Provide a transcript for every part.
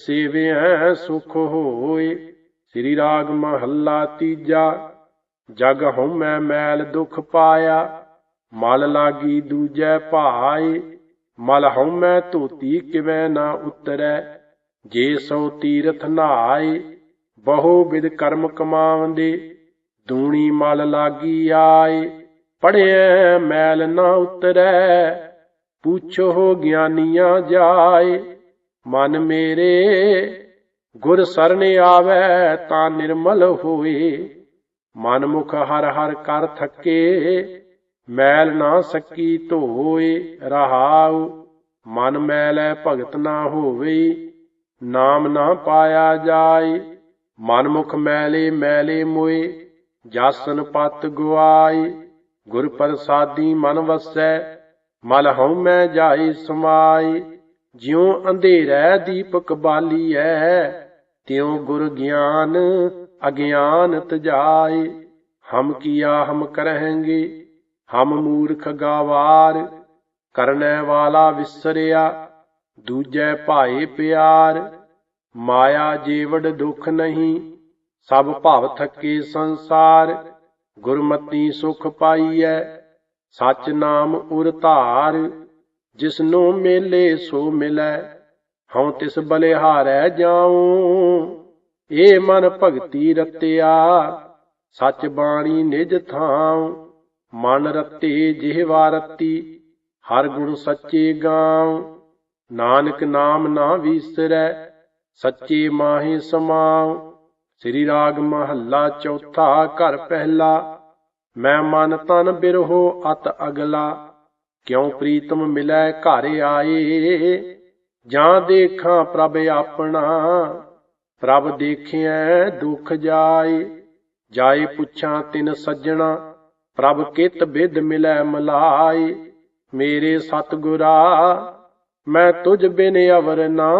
ਸੇਵਿਐ ਸੁਖ ਹੋਏ ਸ੍ਰੀ ਰਾਗ ਮਹੱਲਾ ਤੀਜਾ, ਜਗ ਹਉਮੈ ਮੈਲ ਦੁਖ ਪਾਇਆ, ਮਲ ਲਾਗੀ ਦੂਜੈ ਭਾਏ ਮਲ ਹਉਮੈ ਧੋਤੀ ਕਿਵੈ ਨਾ ਉਤਰੈ, ਜੇ ਸੋ ਤੀਰਥ ਨਹਾਏ ਬਹੁ ਵਿਦ ਕਰਮ ਕਮਾਵੰਦੇ ਦੂਣੀ ਮਲ ਲਾਗੀ ਆਏ ਪੜਿਐ ਮੈਲ ਨਾ ਉਤਰੈ, ਪੁੱਛੋ ਗਿਆਨੀਆਂ ਜਾਏ ਮਨ ਮੇਰੇ ਗੁਰ ਸਰਣ ਆਵੈ ਤਾਂ ਨਿਰਮਲ ਹੋਏ ਮਨ ਮੁਖ ਹਰ ਹਰ ਕਰ ਥੱਕੇ, ਮੈਲ ਨਾ ਸਕੀ ਧੋਏ, ਰਹਾਉ। ਮਨ ਮੈਲੈ ਭਗਤ ਨਾ ਹੋਵੇ, ਨਾਮ ਨਾ ਪਾਇਆ ਜਾਏ। ਮਨ ਮੁਖ ਮੈਲੇ ਮੈਲੇ ਮੋਏ, ਜਾਸਨ ਪਤ ਗੁਆਈ ਗੁਰ ਪ੍ਰਸਾਦੀ ਮਨ ਵਸੈ ਮਲ ਹਉ ਮੈਂ ਜਾਈ ਸਮਾਈ ਜਿਉ ਅੰਧੇਰੈ ਦੀਪਕ ਬਾਲੀਐ, ਤਿਉ ਗੁਰ ਗਿਆਨ ਅਗਿਆਨ ਤਜਾਏ ਹਮ ਕੀਆ ਹਮ ਕਰਹਿਗੇ, ਹਮ ਮੂਰਖ ਗਾਵਾਰ। ਕਰਨੈ ਵਾਲਾ ਵਿਸਰਿਆ, ਦੂਜੈ ਭਾਏ ਪਿਆਰ। ਮਾਇਆ ਜੀਵੜ ਦੁਖ ਨਹੀਂ, ਸਭ ਭਵ ਥੱਕੇ ਸੰਸਾਰ। ਗੁਰਮਤੀ ਸੁਖ ਪਾਈਐ, ਸਚ ਨਾਮ ਉਰ ਧਾਰ। ਜਿਸਨੂੰ ਮੇਲੇ ਸੋ ਮਿਲੈ, ਹਉ ਤਿਸ ਬਲਿਹਾਰੈ ਜਾਉ। ਏ ਮਨ ਭਗਤੀ ਰਤਿਆ, ਸਚ ਬਾਣੀ ਨਿਜ ਥਾਉ। ਮਨ ਰਤੇ ਜਿਹਵਾ ਰਤੀ, ਹਰ ਗੁਣ ਸੱਚੇ ਗਾਉ। ਨਾਨਕ ਨਾਮ ਨਾ ਵੀਸਰੈ, ਸੱਚੇ ਮਾਹੇ ਸਮਾਉ। ਸ੍ਰੀ ਰਾਗ ਮਹੱਲਾ ਚੌਥਾ ਘਰ ਪਹਿਲਾ, ਮੈਂ ਮਨ ਤਨ ਬਿਰਹੋ ਅਤ ਅਗਲਾ। ਕਿਉ ਪ੍ਰੀਤਮ ਮਿਲੈ ਘਰ ਆਏ? ਜਾਂ ਦੇਖਾਂ ਪ੍ਰਭ ਆਪਣਾ, ਪ੍ਰਭ ਦੇਖਿਐ ਦੁਖ ਜਾਏ। ਜਾਏ ਪੁੱਛਾਂ ਤਿਨ ਸੱਜਣਾ, ਪ੍ਰਭ ਕਿਤ ਬਿਦ ਮਿਲੈ ਮਲਾਏ? ਮੇਰੇ ਸਤਗੁਰਾ, ਮੈਂ ਤੁਝ ਬਿਨ ਅਵਰ ਨਾ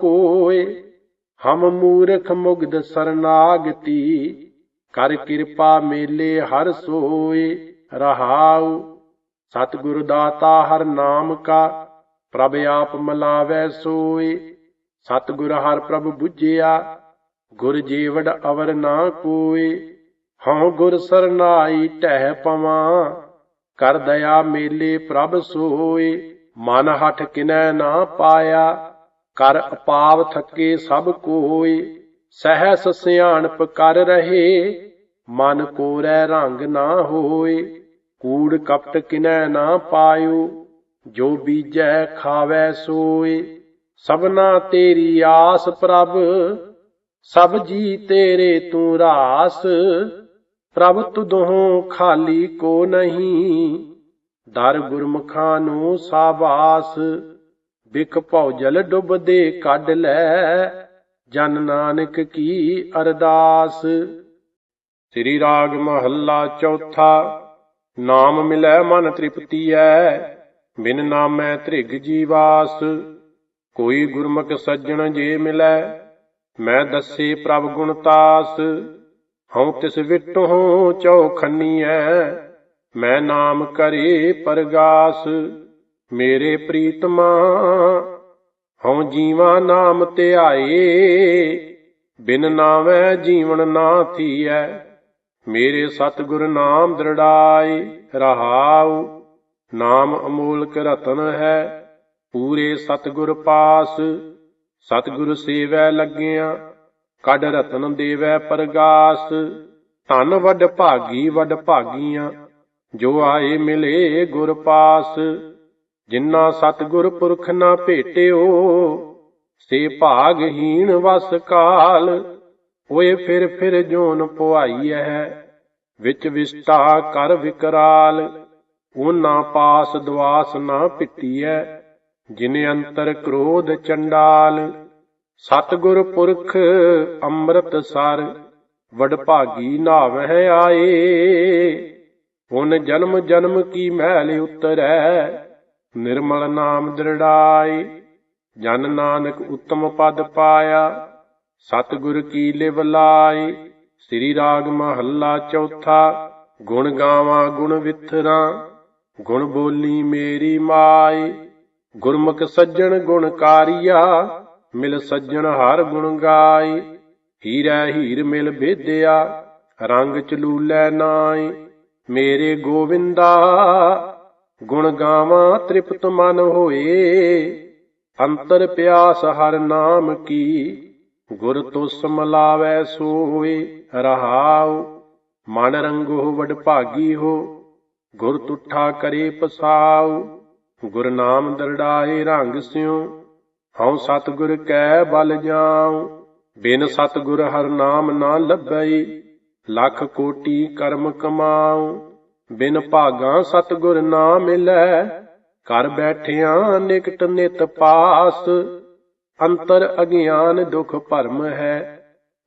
ਕੋਏ। ਹਮ ਮੂਰਖ ਮੁਗਦ ਸਰਨਾਗਤੀ, ਕਰ ਕਿਰਪਾ ਮੇਲੇ ਹਰ ਸੋਏ। ਰਹਾਉ ਸਤਿਗੁਰ ਦਾਤਾ ਹਰ ਨਾਮ ਕਾ, ਪ੍ਰਭ ਆਪ ਮਲਾਵੈ ਸੋਏ। ਸਤਿਗੁਰ ਹਰ ਪ੍ਰਭ 부ਝਿਆ ਗੁਰ ਜੀਵੜ ਅਵਰ ਨਾ ਕੋਏ। ਹਉ ਗੁਰ ਸਰਨਾਈ ਟਹਿ ਪਵਾਂ, ਕਰ ਦਇਆ ਮੇਲੇ ਪ੍ਰਭ ਸੋਏ। ਮਨ ਹਠ ਕਿਨੈ ਨਾ ਪਾਇਆ, ਕਰ ਅਪਾਵ ਥੱਕੇ ਸਭ ਕੋਏ। ਸਹਿਸ ਸਿਆਣਪ ਕਰ ਰਹੇ, ਮਨ ਕੋਰੈ ਰੰਗ ਨਾ ਹੋਏ। ਕੂੜ ਕਪਟ ਕਿਨੈ ਨਾ ਪਾਇਓ, ਜੋ ਬੀਜੈ ਖਾਵੈ ਸੋਏ। ਸਭਨਾ ਤੇਰੀ ਆਸ ਪ੍ਰਭ, ਸਭ ਜੀ ਤੇਰੇ ਤੂੰ ਰਾਸ। ਪ੍ਰਭ ਤੁਧੋਂ ਖਾਲੀ ਕੋ ਨਹੀਂ, ਦਰ ਗੁਰਮੁਖਾਂ ਨੂੰ ਸਾਬਾਸ ਬਿਖ ਭੌਜਲ ਜਲ ਡੁੱਬਦੇ ਕੱਢ ਲੈ, ਜਨ ਨਾਨਕ ਕੀ ਅਰਦਾਸ। ਸ੍ਰੀ ਰਾਗ ਮਹੱਲਾ ਚੌਥਾ। ਨਾਮ ਮਿਲੈ ਮਨ ਤ੍ਰਿਪਤੀਐ, ਬਿਨ ਨਾਮੈ ਤ੍ਰਿਗ ਜੀਵਾਸ। ਕੋਈ ਗੁਰਮੁਖ ਸੱਜਣ ਜੇ ਮਿਲੈ, ਮੈਂ ਦੱਸੇ ਪ੍ਰਭ ਗੁਣ ਤਾਸ। ਹਉ ਤਿਸ ਵਿਟੋ ਚੌਖੰਨੀਐ, ਮੈਂ ਨਾਮ ਕਰੇ ਪਰਗਾਸ। ਮੇਰੇ ਪ੍ਰੀਤਮਾ, ਹਉ ਜੀਵਾ ਨਾਮ ਧਿਆਏ, ਬਿਨ ਨਾਮੈ ਜੀਵਨ ਨਾ ਥੀਐ। ਮੇਰੇ ਸਤਿਗੁਰ ਨਾਮ ਦ੍ਰਿੜਾਈ ਰਹਾਉ। ਨਾਮ ਅਮੋਲਕ ਰਤਨ ਹੈ, ਪੂਰੇ ਸਤਿਗੁਰ ਪਾਸ। ਸਤਿਗੁਰ ਸੇਵੈ ਲੱਗਿਆ, ਕੱਢ ਰਤਨ ਦੇਵੈ ਪਰਗਾਸ। ਧਨ ਵੱਡ ਭਾਗੀ, ਵੱਡ ਭਾਗੀਆਂ, ਜੋ ਆਏ ਮਿਲੇ ਗੁਰ ਪਾਸ। ਜਿਨ੍ਹਾਂ ਸਤਿਗੁਰ ਪੁਰਖ ਨਾ ਭੇਟਿਓ, ਸੇ ਭਾਗਹੀਣ ਵਸ ਕਾਲ। ਓਏ ਫਿਰ ਫਿਰ ਜੋਨ ਪੁਆਈਐ ਵਿੱਚ ਵਿਸਟਾ ਕਰ ਵਿਕਰਾਲ। ਉਹਨਾਂ ਪਾਸ ਦਵਾਸ ਨਾ ਪਿੱਟੀਐ ਜਿਨੇ ਅੰਤਰ ਕ੍ਰੋਧ ਚੰਡਾਲ। ਸਤਿਗੁਰ ਪੁਰਖ ਅੰਮ੍ਰਿਤ ਸਰ ਵਡ ਵਡਭਾਗੀ ਨਾਵਹਿ ਆਏ। ਹੁਣ ਜਨਮ ਜਨਮ ਕੀ ਮਹਿਲ ਉਤਰੈ, ਨਿਰਮਲ ਨਾਮ ਦ੍ਰਿੜਾਈ ਜਨ ਨਾਨਕ ਉਤਮ ਪਦ ਪਾਇਆ ਸਤਿਗੁਰ ਕੀ ਲਿਵ ਲਾਈ ਸ੍ਰੀ ਰਾਗ ਮਹੱਲਾ ਚੌਥਾ, ਗੁਣ ਗਾਵਾਂ ਗੁਣ ਵਿਥਰਾਂ, ਗੁਣ ਬੋਲੀ ਮੇਰੀ ਮਾਈ ਗੁਰਮੁਖ ਸੱਜਣ ਗੁਣਕਾਰੀਆ ਮਿਲ ਸੱਜਣ ਹਰ ਗੁਣ ਗਾਈ ਹੀਰਾ ਹੀਰ ਮਿਲ ਭੇਦਿਆ ਰੰਗ ਚਲੂਲੇ ਨਾਈ ਮੇਰੇ ਗੋਵਿੰਦਾ, ਗੁਣ ਗਾਵਾਂ ਤ੍ਰਿਪਤ ਮਨ ਹੋਏ। ਅੰਤਰ ਪਿਆਸ ਹਰ ਨਾਮ ਕੀ ਗੁਰ ਤੁਸ ਮਲਾਵੈ ਸੋਏ ਰਹਾਉ, ਮਨ ਰੰਗੋ ਵਡ ਭਾਗੀ ਹੋ, ਗੁਰ ਤੁਠਾ ਕਰੇ ਪਸਾਉ, ਗੁਰ ਨਾਮ ਦਰੜਾਏ ਰੰਗ ਸਿਉ, ਹਉ ਸਤਿਗੁਰ ਕੈ ਬਲ ਜਾਉ, ਬਿਨ ਸਤਿਗੁਰ ਹਰ ਨਾਮ ਨਾ ਲੱਭਈ, ਲੱਖ ਕੋਟੀ ਕਰਮ ਕਮਾਉ, ਬਿਨ ਭਾਗਾ ਸਤਿਗੁਰ ਨਾ ਮਿਲੈ ਕਰ ਬੈਠਿਆ ਨਿਕਟ ਨਿਤ ਪਾਸ ਅੰਤਰ ਅਗਿਆਨ ਦੁਖ ਭਰਮ ਹੈ,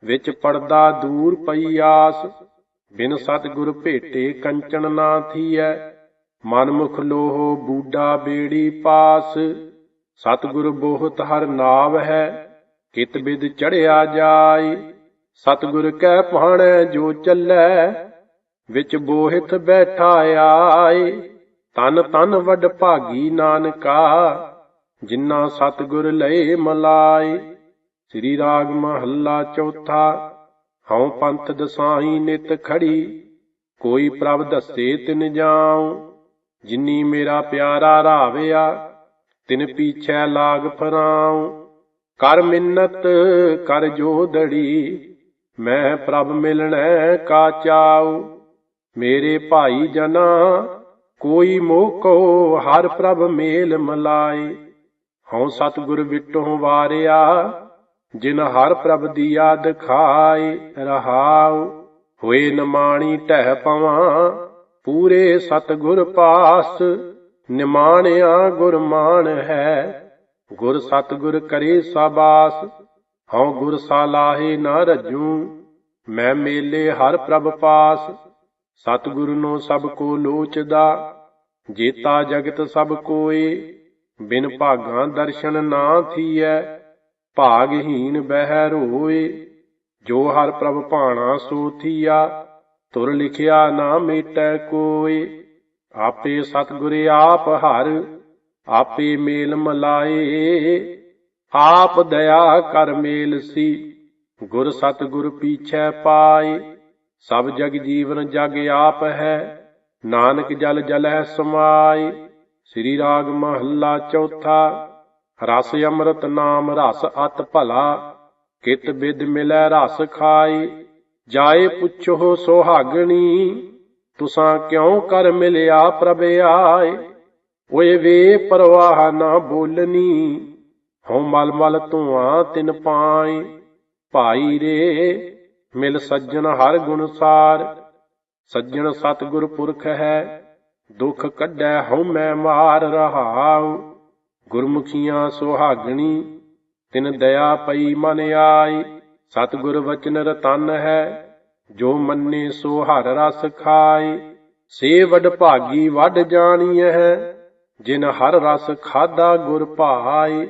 ਵਿੱਚ ਪਰਦਾ ਦੂਰ ਪਈ ਆਸ। ਬਿਨ ਸਤਿਗੁਰ ਭੇਟੇ ਕੰਚਨ ਨਾ ਥੀਐ ਮਨ ਮੁਖ ਲੋਹ ਬੂਡਾ ਬੇੜੀ ਪਾਸ। ਸਤਿਗੁਰ ਬੋਹਤ ਹਰ ਨਾਵ ਹੈ, ਕਿਤ ਬਿਦ ਚੜਿਆ ਜਾਈ ਸਤਿਗੁਰ ਕੈ ਭਾਣੈ ਜੋ ਚੱਲੈ, ਵਿੱਚ ਬੋਹਿਤ ਬੈਠਾ ਆਏ ਤਨ ਤਨ ਵੱਡ ਭਾਗੀ ਨਾਨਕਾ ਜਿਨ੍ਹਾਂ ਸਤਿਗੁਰ ਲਏ ਮਲਾਈ ਸ੍ਰੀ ਰਾਗ ਮਹੱਲਾ ਚੌਥਾ, ਹਉ ਪੰਥ ਦਸਾਈ ਨਿਤ ਖੜੀ, ਕੋਈ ਪ੍ਰਭ ਦੱਸੇ ਤਿਨ ਜਾਉ, ਜਿਨੀ ਮੇਰਾ ਪਿਆਰਾ ਰਾਵਿਆ, ਤਿਨ ਪੀਛੈ ਲਾਗ ਫਰਾਉ। ਕਰ ਮਿੰਨਤ, ਕਰ ਜੋਦੜੀ ਮੈਂ ਪ੍ਰਭ ਮਿਲਣੈ ਕਾ ਚਾਉ। ਮੇਰੇ ਭਾਈ ਜਨਾ, ਕੋਈ ਮੋਕੋ, ਹਰ ਪ੍ਰਭ ਮੇਲ ਮਲਾਈ ਹਉ ਸਤਿਗੁਰ ਵਿਟੋ ਵਾਰਿਆ, ਜਿਨ ਹਰ ਪ੍ਰਭ ਦੀ ਯਾਦ ਖਾਏ ਰਹਾਉ, ਹੋਏ ਨਮਾਣੀ ਟਹਿ ਪਵਾਂ, ਪੂਰੇ ਸਤਿਗੁਰ ਪਾਸ, ਨਿਮਾਣਿਆ ਗੁਰ ਹੈ। ਗੁਰ ਸਤਿਗੁਰ ਕਰੇ ਸਬਾਸ, ਹਉ ਗੁਰ ਸਾਲਾਹੇ ਨਾ ਰਜੂ, ਮੈਂ ਮੇਲੇ ਹਰ ਪ੍ਰਭ ਪਾਸ। ਸਤਿਗੁਰੂ ਨੂੰ ਸਭ ਕੋ ਲੋਚਦਾ, ਜੇਤਾ ਜਗਤ ਸਭ ਕੋਏ ਬਿਨ ਭਾਗਾਂ ਦਰਸ਼ਨ ਨਾ ਥੀਐ ਭਾਗਹੀਨ ਬਹਿ ਰੋਏ ਜੋ ਹਰ ਪ੍ਰਭ ਭਾਣਾ ਸੋ ਥੀਆ, ਤੁਰ ਲਿਖਿਆ ਨਾ ਮੇਟੈ ਕੋਏ। ਆਪੇ ਸਤਿਗੁਰ ਆਪ ਹਰ, ਆਪੇ ਮੇਲ ਮਲਾਏ। ਆਪ ਦਇਆ ਕਰ ਮੇਲ ਸੀ, ਗੁਰ ਸਤਿਗੁਰ ਪੀਛੈ ਪਾਏ। ਸਭ ਜਗ ਜੀਵਨ ਜਗ ਆਪ ਹੈ, ਨਾਨਕ ਜਲ ਜਲੈ ਸਮਾਏ। ਸ੍ਰੀ ਰਾਗ ਮਹੱਲਾ ਚੌਥਾ, ਰਸ ਅੰਮ੍ਰਿਤ ਨਾਮ ਰਸ ਅਤ ਭਲਾ, ਕਿਤ ਬਿਦ ਮਿਲੈ ਰਸ ਖਾਈ, ਜਾਏ ਪੁੱਛੋ ਸੁਹਾਗਣੀ, ਤੁਸਾਂ ਕਿਉ ਕਰ ਮਿਲਿਆ ਪ੍ਰਭ ਆਏ? ਓਏ ਵੇ ਪਰਵਾਹ ਨਾ ਬੋਲਨੀ, ਹਉ ਮਲ ਮਲ ਧੂਆਂ ਤਿਨ ਪਾਏ। ਭਾਈ ਰੇ, ਮਿਲ ਸੱਜਣ ਹਰ ਗੁਣ ਸਾਰ, ਸੱਜਣ ਸਤਿਗੁਰ ਪੁਰਖ ਹੈ ਦੁਖ ਕੱਢੈ ਹਉ ਮੈਂ ਮਾਰ ਰਹਾਉ। ਗੁਰਮੁਖੀਆਂ ਸੁਹਾਗਣੀ, ਤਿਨ ਦਇਆ ਪਈ ਮਨ ਆਈ। ਸਤਿਗੁਰ ਵਚਨ ਰਤਨ ਹੈ, ਜੋ ਮੰਨੇ ਸੋ ਹਰ ਰਸ ਖਾਈ। ਸੇ ਵਡ ਭਾਗੀ ਵੱਡ ਜਾਣੀ ਹੈ, ਜਿਨ ਹਰ ਰਸ ਖਾਦਾ ਗੁਰ ਭਾਈ।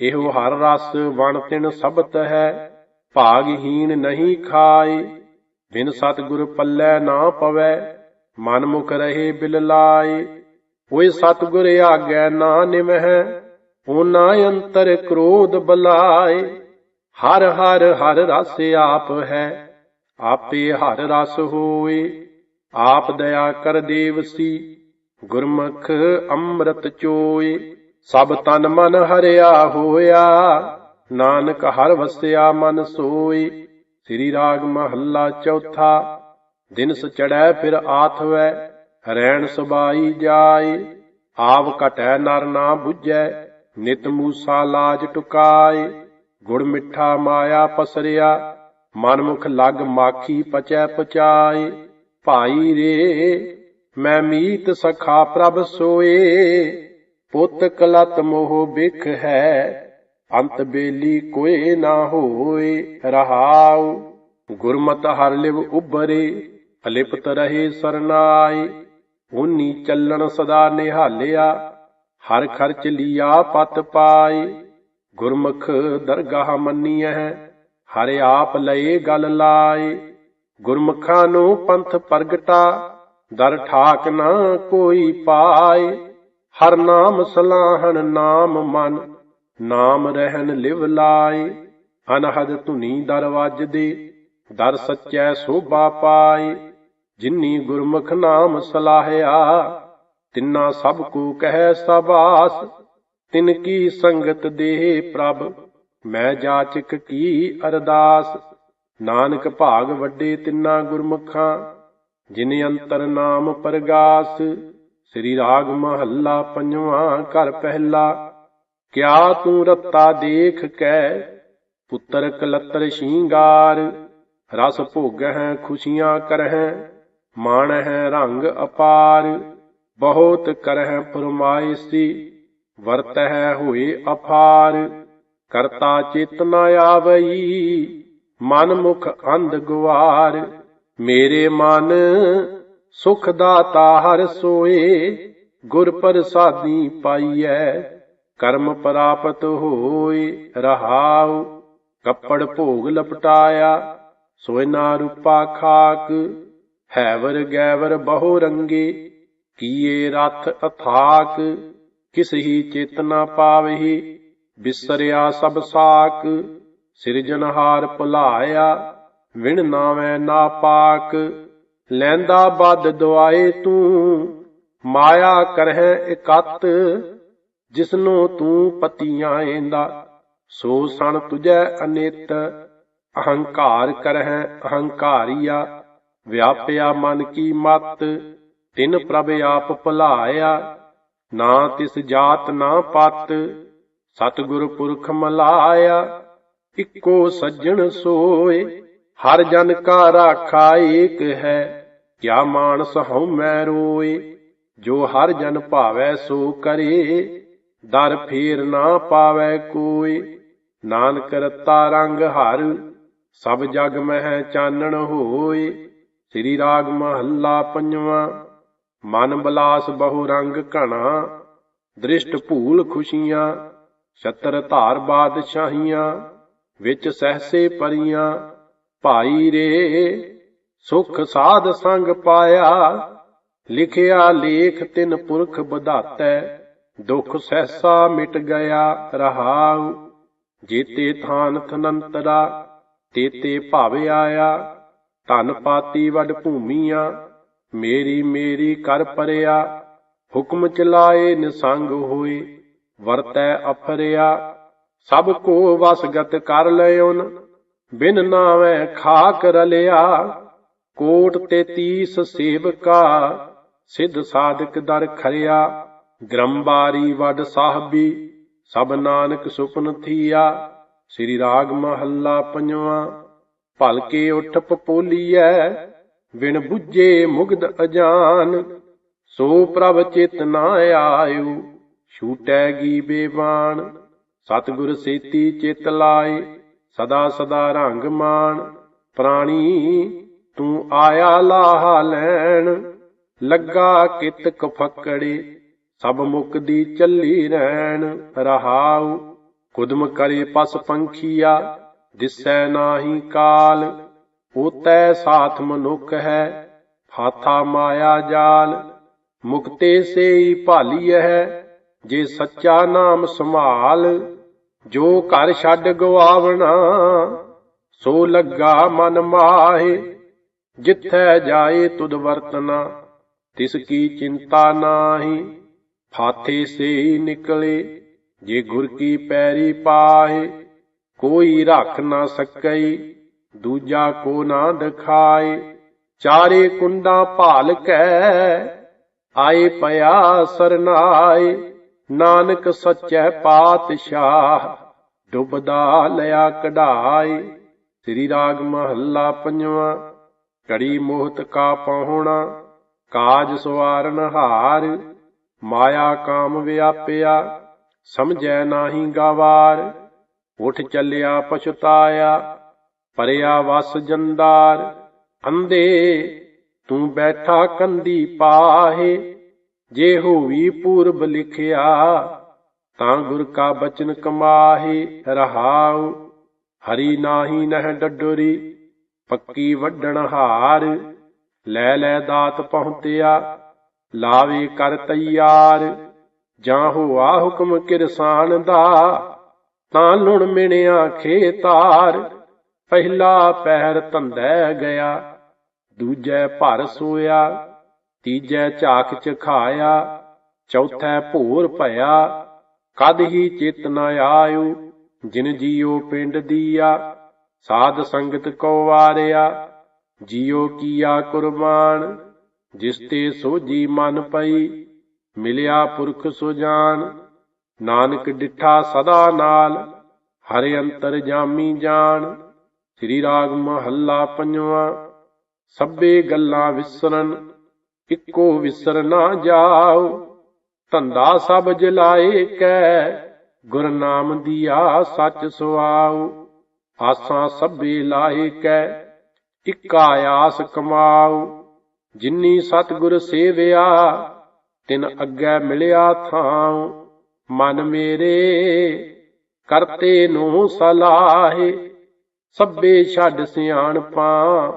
ਇਹੋ ਹਰ ਰਸ ਵਣ ਤਿਨ ਸਬਤ ਹੈ, ਭਾਗਹੀਣ ਨਹੀਂ ਖਾਈ। ਬਿਨ ਸਤਿਗੁਰ ਪੱਲੇ ਨਾ ਪਵੇ ਮਨ ਮੁਖ ਰਹੇ ਬਿਲ ਲਾਈ ਓਏ ਸਤਿਗੁਰ ਆਗੈ ਨਾ ਨਿਮਹਿ ਓਨਾ ਅੰਤਰ ਕ੍ਰੋਧ ਬਲਾਏ। ਹਰ ਹਰ ਹਰ ਰਸ ਆਪ ਹੈ, ਆਪੇ ਹਰ ਰਸ ਹੋਏ। ਆਪ ਦਇਆ ਕਰ ਦੇਵਸੀ, ਗੁਰਮੁਖ ਅੰਮ੍ਰਿਤ ਚੋਏ। ਸਭ ਤਨ ਮਨ ਹਰਿਆ ਹੋਇਆ, ਨਾਨਕ ਹਰ ਵਸਿਆ ਮਨ ਸੋਈ ਸ੍ਰੀ ਰਾਗ ਮਹੱਲਾ ਚੌਥਾ ਦਿਨ ਸਚੜੈ ਫਿਰ ਆਥਵੈ, ਰੈਣ ਸਬਾਈ ਜਾਏ। ਆਵ ਘਟੈ ਨਰ ਨਾ 부ਜੈ ਨਿਤ ਮੂਸਾ ਲਾਜ ਟੁਕਾਏ। ਗੁੜ ਮਿੱਠਾ ਮਾਇਆ ਪਸਰਿਆ, ਮਨਮੁਖ ਲਗ ਮਾਖੀ ਪਚੈ ਪਚਾਏ। ਭਾਈ ਰੇ, ਮੈਂ ਮੀਤ ਸਖਾ ਪ੍ਰਭ ਸੋਏ। ਪੁੱਤ ਕਲਤ ਮੋਹ ਬਿਖ ਹੈ, ਅੰਤ ਬੇਲੀ ਕੋਏ ਨਾ ਹੋਏ। ਰਹਾਉ, ਗੁਰਮਤ ਹਰ ਲਿਵ ਉਬਰੇ ਅਲਿਪਤ ਰਹੇ ਸਰਨਾਈ ਉਨੀ ਚੱਲਣ ਸਦਾ ਨਿਹਾਲਿਆ, ਹਰ ਖਰਚ ਲਿਆ ਪਤ ਪਾਈ। ਗੁਰਮੁਖ ਦਰਗਾਹ ਮੰਨੀਐ, ਹਰ ਆਪ ਲਏ ਗਲ ਲਾਏ ਗੁਰਮੁਖਾਂ ਨੂੰ ਪੰਥ ਪ੍ਰਗਟਾ, ਦਰ ਠਾਕ ਨਾ ਕੋਈ ਪਾਏ ਹਰ ਨਾਮ ਸਲਾਹਣ ਨਾਮ ਮਨ, ਨਾਮ ਰਹਿਣ ਲਿਵ ਲਾਏ ਅਨਹਦ ਧੁਨੀ ਦਰ ਵੱਜਦੇ ਦਰ ਸੱਚੈ ਸੋਭਾ ਪਾਏ ਜਿਨੀ ਗੁਰਮੁਖ ਨਾਮ ਸਲਾਹਿਆ, ਤਿੰਨਾ ਸਭ ਕੋ ਕਹਿ ਸਬਾਸ, ਤਿਨ ਕੀ ਸੰਗਤ ਦੇ ਪ੍ਰਭ, ਮੈਂ ਜਾਚਕ ਕੀ ਅਰਦਾਸ। ਨਾਨਕ ਭਾਗ ਵੱਡੇ ਤਿੰਨਾ ਗੁਰਮੁਖਾਂ, ਜਿਨ ਅੰਤਰ ਨਾਮ ਪਰਗਾਸ, ਸ੍ਰੀ ਰਾਗ ਮਹੱਲਾ ਪੰਜਵਾਂ ਘਰ ਪਹਿਲਾ। ਕਿਆ ਤੂੰ ਰੱਤਾ ਦੇਖ ਕੈ, ਪੁੱਤਰ ਕਲਤਰ ਸ਼ਿੰਗਾਰ, ਰਸ ਭੋਗਹਿ ਖੁਸ਼ੀਆਂ ਕਰਹਿ। ਮਾਣਹਿ ਰੰਗ ਅਪਾਰ, ਬਹੁਤ ਕਰਹਿ ਫਰਮਾਇਸੀ ਵਰਤਹਿ ਹੋਏ ਅਫਾਰ ਕਰਤਾ ਚੇਤਨਾ ਆਵਈ ਮਨ ਮੁਖ ਅੰਧ ਗੁਵਾਰ ਮੇਰੇ ਮਨ ਸੁਖ ਦਾਤਾ ਹਰ ਸੋਏ, ਗੁਰ ਪ੍ਰਸਾਦੀ ਪਾਈਐ, ਕਰਮ ਪ੍ਰਾਪਤ ਹੋਏ ਰਹਾਉ, ਕੱਪੜ ਭੋਗ ਲਪਟਾਇਆ, ਸੋਇਨਾ ਰੂਪਾ ਖਾਕ ਹੈਵਰ ਗੈਵਰ ਬਹੁ ਰੰਗੇ, ਕੀਏ ਰਥ ਅਥਾਕ ਕਿਸ ਹੀ ਚੇਤਨਾ ਪਾਵਹੀ, ਬਿਸਰਿਆ ਸਭ ਸਾਕ ਸਿਰਜਨਹਾਰ ਭੁਲਾਇਆ, ਵਿਣ ਨਾਵੇਂ ਨਾ ਪਾਕ, ਲੈਂਦਾ ਬਦ ਦੁਆਏ ਤੂੰ, ਮਾਇਆ ਕਰਹਿ ਇਕੱਤ, ਜਿਸਨੂੰ ਤੂੰ ਪਤੀਆਂ ਏਂਦਾ, ਸੋ ਸਣ ਤੁਜੈ ਅਨੇਤ, ਅਹੰਕਾਰ ਕਰਹਿ ਅਹੰਕਾਰੀਆ ਵਿਆਪਿਆ ਮਨ ਕੀ ਮਤ, ਤਿਨ ਪ੍ਰਭ ਆਪ ਭੁਲਾਇਆ। ਨਾ ਤਿਸ ਜਾਤ ਨਾ ਪਤ, ਸਤਿਗੁਰ ਪੁਰਖ ਮਲਾਇਆ। ਇੱਕੋ ਸੱਜਣ ਸੋਏ, ਹਰ ਜਨ ਕਾ ਰਾਖਾ ਏਕ ਹੈ। ਕਿਆ ਮਾਨਸ ਹਉ ਮੈਂ ਰੋਏ, ਜੋ ਹਰ ਜਨ ਭਾਵੈ ਸੋ ਕਰੇ। ਦਰ ਫੇਰ ਨਾ ਪਾਵੈ ਕੋਈ ਨਾਨਕ ਰਤਾ ਰੰਗ ਹਰ, ਸਭ ਜਗ ਮਹਿ ਚਾਨਣ ਹੋਏ। ਸ੍ਰੀ ਰਾਗ ਮਹੱਲਾ ਪੰਜਵਾਂ। ਮਨ ਬਲਾਸ ਬਹੁ ਰੰਗ ਘਣਾ, ਦ੍ਰਿਸ਼ਟ ਭੂਲ ਖੁਸ਼ੀਆਂ, ਛਤਰ ਧਾਰ ਬਾਦਸ਼ਾਹੀਆਂ, ਵਿੱਚ ਸਹਸੇ ਪਰੀਆਂ, ਭਾਈ ਰੇ, ਸੁਖ ਸਾਧ ਸੰਗ ਪਾਇਆ, ਲਿਖਿਆ ਲੇਖ ਤਿਨ ਪੁਰਖ ਵਧਾਤੈ, ਦੁਖ ਸਹਸਾ ਮਿਟ ਗਿਆ ਰਹਾਉ, ਜੀਤੇ ਥਾਨ ਥਨੰਤਰਾ, ਤੇਤੇ ਭਾਵੇ ਆਇਆ। ਧਨ ਪਾਤੀ ਵਡ ਭੂਮੀਆਂ, ਮੇਰੀ ਮੇਰੀ ਕਰ ਪਰਿਆ, ਹੁਕਮ ਚਲਾਏ ਨਿਸੰਗ ਹੋਏ, ਵਰਤੈ ਅਫਰਿਆ, ਸਭ ਕੋ ਵਸਗਤ ਕਰ ਲਿਓਨ ਬਿਨ ਨਾਵੇਂ ਖਾਕ ਰਲਿਆ, ਕੋਟ ਤੇ ਤੀਸ ਸੇਵਕਾ, ਸਿੱਧ ਸਾਧਕ ਦਰ ਖਰਿਆ, ਗ੍ਰੰਬਾਰੀ ਵੱਡ ਸਾਹਿਬੀ, ਸਭ ਨਾਨਕ ਸੁਪਨ ਥੀਆ, ਸ੍ਰੀ ਰਾਗ ਮਹੱਲਾ ਪੰਜਵਾਂ। ਭਲਕੇ ਉਠ ਪਪੋਲੀਐ ਬਿਨ 부ਝੇ ਮੁਗਧ ਅਜਾਨ। ਸੋ ਪ੍ਰਭ ਚਿਤ ਨਾ ਆਇਓ ਛੂਟੈਗੀ ਬੇਬਾਨ। ਸਤਿਗੁਰ ਸੇਤੀ ਚਿਤ ਲਾਏ, ਸਦਾ ਸਦਾ ਰੰਗ ਮਾਣ। ਪ੍ਰਾਣੀ, ਤੂੰ ਆਇਆ ਲਾਹਾ ਲੈਣ। ਲੱਗਾ ਕਿਤ ਕਫਕੜੇ ਸਭ ਮੁਕਦੀ ਚੱਲੀ ਰਹਿਣ ਰਹਾਉ, ਕੁਦਮ ਕਰੇ ਪਸ ਪੰਖੀਆ ਦਿਸੈ ਨਾਹੀ ਕਾਲ, ਉਤੈ ਸਾਥ ਮਨੁੱਖ ਹੈ, ਫਾਥਾ ਮਾਇਆ ਜਾਲ। ਮੁਕਤੇ ਸੇਈ ਹੈ, ਜੇ ਸੱਚਾ ਨਾਮ ਸੰਭਾਲ, ਜੋ ਘਰ ਛੱਡ ਗਵਾਵਣਾ, ਸੋ ਲੱਗਾ ਮਨ ਮਾਹੇ, ਜਿੱਥੈ ਜਾਏ ਤੁਧ ਵਰਤਨਾ, ਤਿਸ ਕੀ ਚਿੰਤਾ ਨਾਹੀ। ਫਾਥੇ ਸੇ ਨਿਕਲੇ, ਜੇ ਗੁਰ ਕੀ ਪੈਰੀ ਪਾਹੇ ਕੋਈ ਰੱਖ ਨਾ ਸਕਈ, ਦੂਜਾ ਕੋ ਨਾ ਦਿਖਾਏ। ਚਾਰੇ ਕੁੰਡਾ ਭਾਲ ਕੈ, ਆਏ ਪਿਆ ਸਰਨਾਏ। ਨਾਨਕ ਸੱਚੈ ਪਾਤਸ਼ਾਹ, ਡੁੱਬਦਾ ਲਿਆ ਕਢਾਏ। ਸ੍ਰੀ ਰਾਗ ਮਹੱਲਾ ਪੰਜਵਾਂ ਕੜੀ ਮੋਹਤ ਕਾ ਪਾਹੁਣਾ, ਕਾਜ ਸਵਾਰਨ ਹਾਰ। ਮਾਇਆ ਕਾਮ ਵਿਆਪਿਆ, ਸਮਝੈ ਨਾਹੀ ਗਵਾਰ। ਉਠ ਚੱਲਿਆ ਪਛਤਾਇਆ, ਪਰਿਆ ਵਸ ਜੰਦਾਰ ਅੰਦੇ ਤੂੰ ਬੈਠਾ ਕੰਦੀ ਪਾਹੇ ਜੇ ਹੋਵੀ ਪੂਰਬ ਲਿਖਿਆ, ਤਾਂ ਗੁਰ ਕਾ ਬਚਨ ਕਮਾਹੇ, ਰਹਾਉ, ਹਰੀ ਨਾਹੀ ਨਹਿ ਡੱਡੋਰੀ, ਪੱਕੀ ਵੱਡਣ ਹਾਰ, ਲੈ ਲੈ ਦਾਤ ਪਹੁੰਤਿਆ, ਲਾਵੇ ਕਰ ਤੈਯਾਰ ਜਾਂ ਹੋਆ ਹੁਕਮ ਕਿਰਸਾਨ ਦਾ ਤਾਂ ਲੁਣ ਮਿਣਿਆ ਖੇਤਾਰ। ਪਹਿਲਾ ਪਹਿਰ ਧੰਦੈ ਗਿਆ, ਦੂਜੈ ਭਰ ਸੋਇਆ, ਤੀਜੈ ਝਾਕ ਚ ਖਾਇਆ, ਚੌਥੈ ਭੋਰ ਭਇਆ। ਕਦ ਹੀ ਚਿਤ ਨ ਆਇਓ, ਜਿਨ ਜੀਓ ਪਿੰਡ ਦੀਆ, ਸਾਧ ਸੰਗਤ ਕੋ ਵਾਰਿਆ। ਜੀਓ ਕੀਆ ਕੁਰਬਾਨ, ਜਿਸ ਤੇ ਸੋਜੀ ਮਨ ਪਈ, ਮਿਲਿਆ ਪੁਰਖ ਸੁਜਾਨ ਨਾਨਕ ਡਿਠਾ ਸਦਾ ਨਾਲ, ਹਰਿ ਅੰਤਰ ਜਾਮੀ ਜਾਣ, ਸ੍ਰੀ ਰਾਗ ਮਹੱਲਾ ਪੰਜਵਾਂ। ਸਭੇ ਗੱਲਾਂ ਵਿਸਰਨ, ਇੱਕੋ ਵਿਸਰ ਨਾ ਜਾਓ ਧੰਦਾ ਸਭ ਜਲਾਏ ਕੈ, ਗੁਰ ਨਾਮ ਦੀਆ ਸੱਚ ਸੁਆਉ। ਆਸਾਂ ਸਭੇ ਲਾਏ ਕੈ, ਇੱਕਾ ਆਸ ਕਮਾਉ। ਜਿਨੀ ਸਤਿਗੁਰ ਸੇਵਿਆ, ਤਿਨ ਅੱਗੇ ਮਿਲਿਆ ਥਾਉ। ਮਨ ਮੇਰੇ, ਕਰਤੇ ਨੂੰ ਸਲਾਹੇ, ਸਭੇ ਛੱਡ ਸਿਆਣਪਾਂ,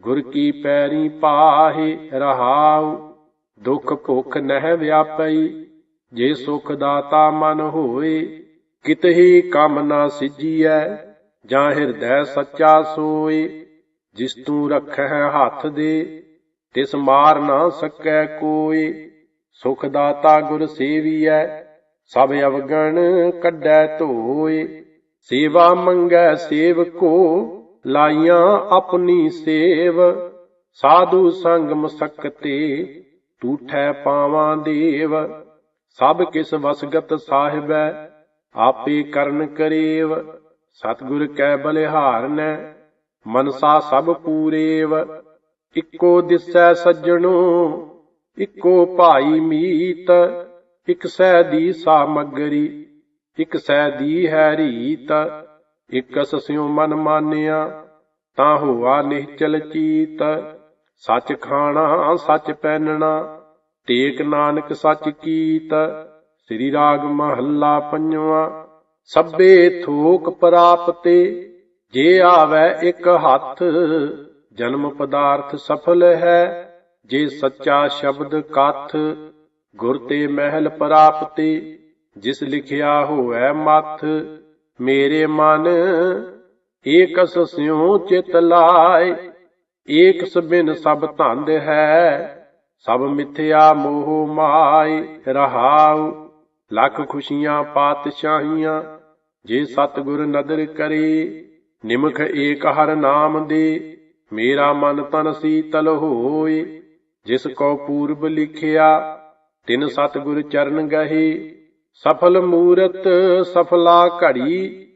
ਗੁਰ ਕੀ ਪੈਰੀ ਪਾਹੇ ਰਹਾਉ, ਦੁਖ ਭੁਖ ਨਹਿ ਵਿਆਪਈ, ਜੇ ਸੁਖ ਦਾਤਾ ਮਨ ਹੋਏ, ਕਿਤਹੀ ਕੰਮ ਨਾ ਸਿਜੀਐ, ਜਾਂ ਹਿਰਦੈ ਸੱਚਾ ਸੋਏ, ਜਿਸ ਤੂੰ ਰੱਖੈ ਹੱਥ ਦੇ, ਤਿਸ ਮਾਰ ਨਾ ਸਕੈ ਕੋਈ ਸੁਖ ਦਾਤਾ ਗੁਰ ਸੇਵੀਐ ਸਭ ਅਵਗਣ ਕੱਢੈ ਧੋਏ ਸੇਵਾ ਮੰਗੈ ਸੇਵ ਕੋ ਲਾਈਆਂ ਆਪਣੀ ਸੇਵ। ਸਾਧੂ ਸੰਗ ਮਸਕਤੇ ਟੂਠੈ ਪਾਵਾਂ ਦੇਵ। ਸਭ ਕਿਸ ਵਸਗਤ ਸਾਹਿਬੈ, ਆਪੇ ਕਰਨ ਕਰੇਵ। ਸਤਿਗੁਰ ਕੈ ਬਲਿਹਾਰਨੈ ਮਨਸਾ ਸਭ ਪੂਰੇਵ। ਇੱਕੋ ਦਿਸੈ ਸੱਜਣੋ, ਇੱਕੋ ਭਾਈ ਮੀਤ। ਇਕ ਸਹਿ ਦੀ ਸਾਮਗਰੀ, ਇਕ ਸਹਿ ਦੀ ਹੈ ਰੀਤ ਇਕਸ ਸਿਉ ਮਨ ਮਾਨਿਆ, ਤਾਂ ਹੋਆ ਨਿਹਚਲ ਚੀਤ। ਸੱਚ ਖਾਣਾ, ਸੱਚ ਪਹਿਨਣਾ ਟੇਕ ਨਾਨਕ ਸੱਚ ਕੀਤ। ਸ੍ਰੀ ਰਾਗ ਮਹੱਲਾ ਪੰਜਵਾਂ, ਸਭੇ ਥੋਕ ਪ੍ਰਾਪਤੇ, ਜੇ ਆਵੈ ਇੱਕ ਹੱਥ, ਜਨਮ ਪਦਾਰਥ ਸਫਲ ਹੈ, ਜੇ ਸੱਚਾ ਸ਼ਬਦ ਕਥ। ਗੁਰ ਤੇ ਮਹਿਲ ਪ੍ਰਾਪਤੇ, ਜਿਸ ਲਿਖਿਆ ਹੋਐ ਮੱਥ, ਮੇਰੇ ਮਨ ਏਕਸ ਸਿਉ ਚਿਤ ਲਾਇ ਏਕ ਸਬਿਨ ਸਭ ਧੰਦ ਹੈ, ਸਭ ਮਿਥਿਆ ਮੋਹ ਮਾਇ ਰਹਾਉ, ਲੱਖ ਖੁਸ਼ੀਆਂ ਪਾਤਸ਼ਾਹੀਆਂ, ਜੇ ਸਤਿਗੁਰ ਨਦਰ ਕਰੇ, ਨਿਮਖ ਏਕ ਹਰ ਨਾਮ ਦੇ, ਮੇਰਾ ਮਨ ਤਨ ਸੀਤਲ ਹੋਏ, ਜਿਸ ਕੋ ਪੂਰਬ ਲਿਖਿਆ ਤਿਨ ਸਤਿਗੁਰ ਚਰਨ ਗਹੇ, ਸਫਲ ਮੂਰਤ ਸਫਲਾ ਘੜੀ,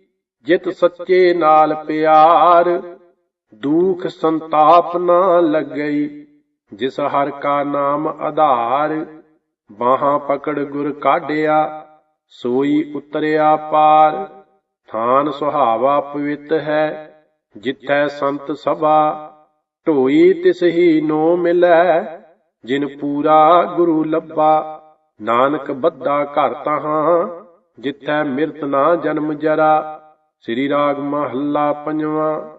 ਜਿਤ ਸੱਚੇ ਨਾਲ ਪਿਆਰ, ਦੁਖ ਸੰਤਾਪ ਨਾ ਲੱਗਈ, ਜਿਸ ਹਰ ਕਾ ਨਾਮ ਆਧਾਰ, ਬਾਹਾਂ ਪਕੜ ਗੁਰ ਕਾਢਿਆ, ਸੋਈ ਉਤਰਿਆ ਪਾਰ, ਥਾਨ ਸੁਹਾਵਾ ਪਵਿੱਤ ਹੈ, ਜਿੱਥੈ ਸੰਤ ਸਭਾ, ਢੋਈ ਤਿਸ ਹੀ ਨੋ ਮਿਲੈ ਜਿਨ ਪੂਰਾ ਗੁਰੂ ਲੱਭਾ, ਨਾਨਕ ਬੱਧਾ ਘਰ ਤਹਾਂ, ਜਿੱਥੈ ਮਿਰਤ ਨਾ ਜਨਮ ਜਰਾ, ਸ੍ਰੀ ਰਾਗ ਮਹੱਲਾ ਪੰਜਵਾਂ।